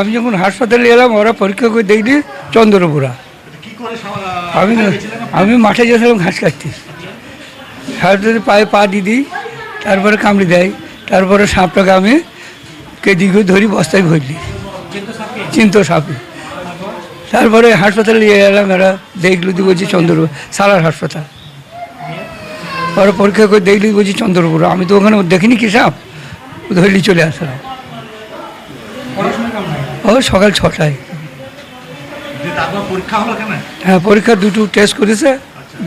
আমি যখন হাসপাতালে এলাম, ওরা পরীক্ষা করে দেখলি চন্দ্রপুরা। আমি আমি মাঠে গেছিলাম ঘাস কাটতে। হাসপাতালে পায়ে পা দিয়ে দিই, তারপরে কামড়ে দেয়, তারপরে সাপটাকে আমি কেজি ধরি, বস্তায় ভরলি চিন্ত সাপে। তারপরে হাসপাতালে নিয়ে এলাম এরা দেখল দিয়ে বলছি চন্দ্রপুর সালার হাসপাতাল। পরে পরীক্ষা করে দেখলি বলছি চন্দ্রপুর। আমি তো ওখানে দেখিনি কি সাপ ধরলি চলে আসলাম। ও সকাল ছটায়। যে হ্যাঁ পরীক্ষা দুটো টেস্ট করেছে।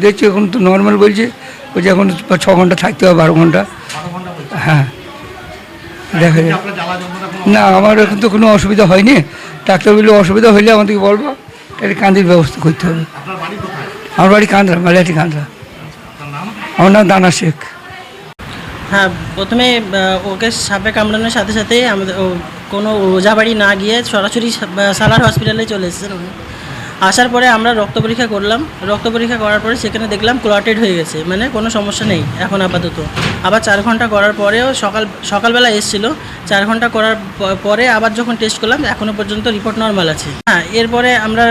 দেখছি এখন তো নর্মাল বলছে বলছে এখন ছ ঘণ্টা থাকতে হবে বারো ঘণ্টা। হ্যাঁ। দেখা যায় না আমার এখন তো কোনো অসুবিধা হয়নি। ডাক্তার বললে অসুবিধা হলে আমাদেরকে বলব এটা কান্দির ব্যবস্থা করতে হবে। আমার বাড়ি কান্দরা মালিয়াটি কান্দরা। আমার নাম দানা শেখ। হ্যাঁ প্রথমে ওকে সাপে কামড়ানোর সাথে সাথে আমাদের ও কোনো ওঝা বাড়ি না গিয়ে সরাসরি সালার হসপিটালে চলে এসেছেন উনি। আসার পরে আমরা রক্ত পরীক্ষা করলাম। রক্ত পরীক্ষা করার পরে সেখানে দেখলাম ক্লটেড হয়ে গেছে মানে কোনো সমস্যা নেই এখন আপাতত। আবার চার ঘণ্টা করার পরেও সকাল, সকালবেলা এসেছিল। চার ঘণ্টা করার পরে আবার যখন টেস্ট করলাম এখনও পর্যন্ত রিপোর্ট নর্মাল আছে। হ্যাঁ এরপরে আমরা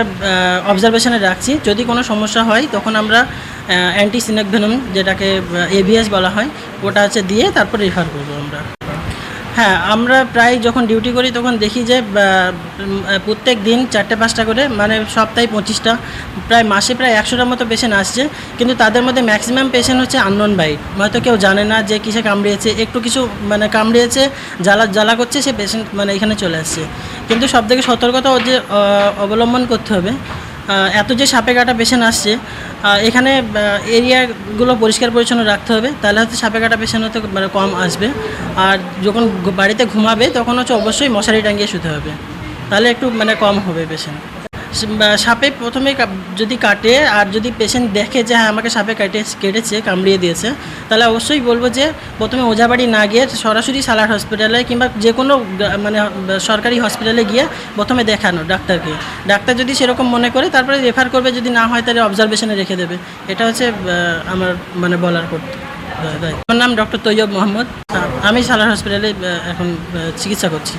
অবজারভেশনে রাখছি, যদি কোনো সমস্যা হয়, তখন আমরা অ্যান্টি সিনেকভেনম যেটাকে এবিএস বলা হয়, ওটা হচ্ছে দিয়ে তারপর রেফার করব আমরা। হ্যাঁ আমরা প্রায় যখন ডিউটি করি তখন দেখি যে প্রত্যেক দিন চারটে, পাঁচটা করে মানে সপ্তাহে পঁচিশটা, প্রায় মাসে প্রায় একশোটার মতো পেশেন্ট আসছে। কিন্তু তাদের মধ্যে ম্যাক্সিমাম পেশেন্ট হচ্ছে আননোন বাইট হয়তো কেউ জানে না যে কিসে কামড়িয়েছে, একটু কিছু মানে কামড়িয়েছে, জ্বালা জ্বালা করছে, সে পেশেন্ট মানে এখানে চলে আসছে। কিন্তু সব থেকে সতর্কতা যে অবলম্বন করতে হবে। এত যে সাপে কাটা পেশেন্ট আসছে এখানে এরিয়াগুলো পরিষ্কার পরিচ্ছন্ন রাখতে হবে, তাহলে হয়তো সাপে কাটা পেশেন্ট হতে মানে কম আসবে। আর যখন বাড়িতে ঘুমাবে, তখন হচ্ছে অবশ্যই মশারি টাঙিয়ে শুতে হবে। তাহলে একটু মানে কম হবে পেশেন্ট সাপে প্রথমে যদি কাটে আর যদি পেশেন্ট দেখে যে হ্যাঁ আমাকে সাপে কাটে, কেটেছে, কামড়িয়ে দিয়েছে, তাহলে অবশ্যই বলব যে, প্রথমে ওঝাবাড়ি না গিয়ে সরাসরি সালার হসপিটালে কিংবা যে কোনো মানে সরকারি হসপিটালে গিয়ে প্রথমে দেখানো ডাক্তারকে। ডাক্তার যদি সেরকম মনে করে, তারপরে রেফার করবে, যদি না হয় তাহলে অবজারভেশনে রেখে দেবে। এটা হচ্ছে আমার মানে বলার করতে আমার নাম ডক্টর তৈয়ব মোহাম্মদ। আমি সালার হসপিটালে এখন চিকিৎসা করছি।